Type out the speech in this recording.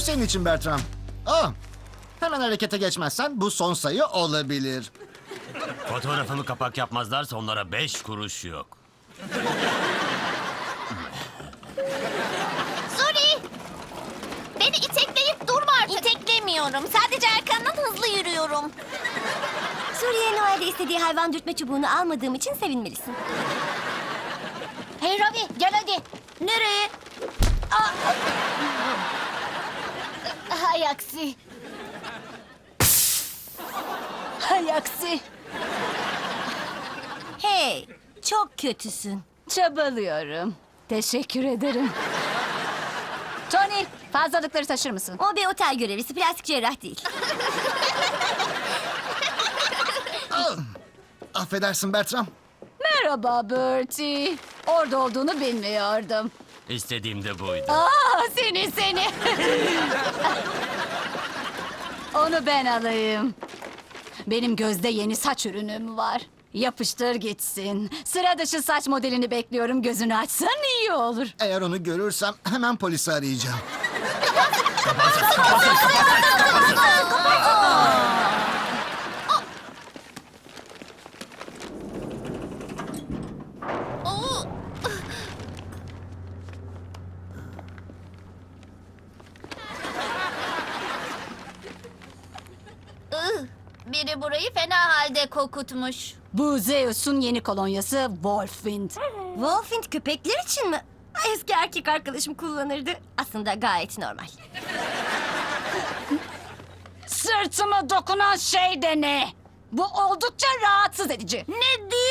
Bu senin için Bertram. Aa, hemen harekete geçmezsen bu son sayı olabilir. Fotoğrafımı kapak yapmazlarsa onlara beş kuruş yok. Zuri! Beni itekleyip durma artık. İteklemiyorum. Sadece arkandan hızlı yürüyorum. Suriye Noel'de istediği hayvan dürtme çubuğunu almadığım için sevinmelisin. Hey Ravi gel hadi. Nereye? Hay aksi. Hay aksi. Hey, çok kötüsün. Çabalıyorum. Teşekkür ederim. Tony, fazlalıkları taşır mısın? O bir otel görevlisi, plastik cerrah değil. Affedersin Bertram. Merhaba Bertie. Orada olduğunu bilmiyordum. İstediğim de buydu. Aa, seni seni. Onu ben alayım. Benim gözde yeni saç ürünüm var. Yapıştır gitsin. Sıra dışı saç modelini bekliyorum. Gözünü açsan iyi olur. Eğer onu görürsem hemen polisi arayacağım. Ih, Biri burayı fena halde kokutmuş. Bu Zeus'un yeni kolonyası Wolfwind. Wolfind köpekler için mi? Eski erkek arkadaşım kullanırdı. Aslında gayet normal. Sırtıma dokunan şey de ne? Bu oldukça rahatsız edici. Ne değil,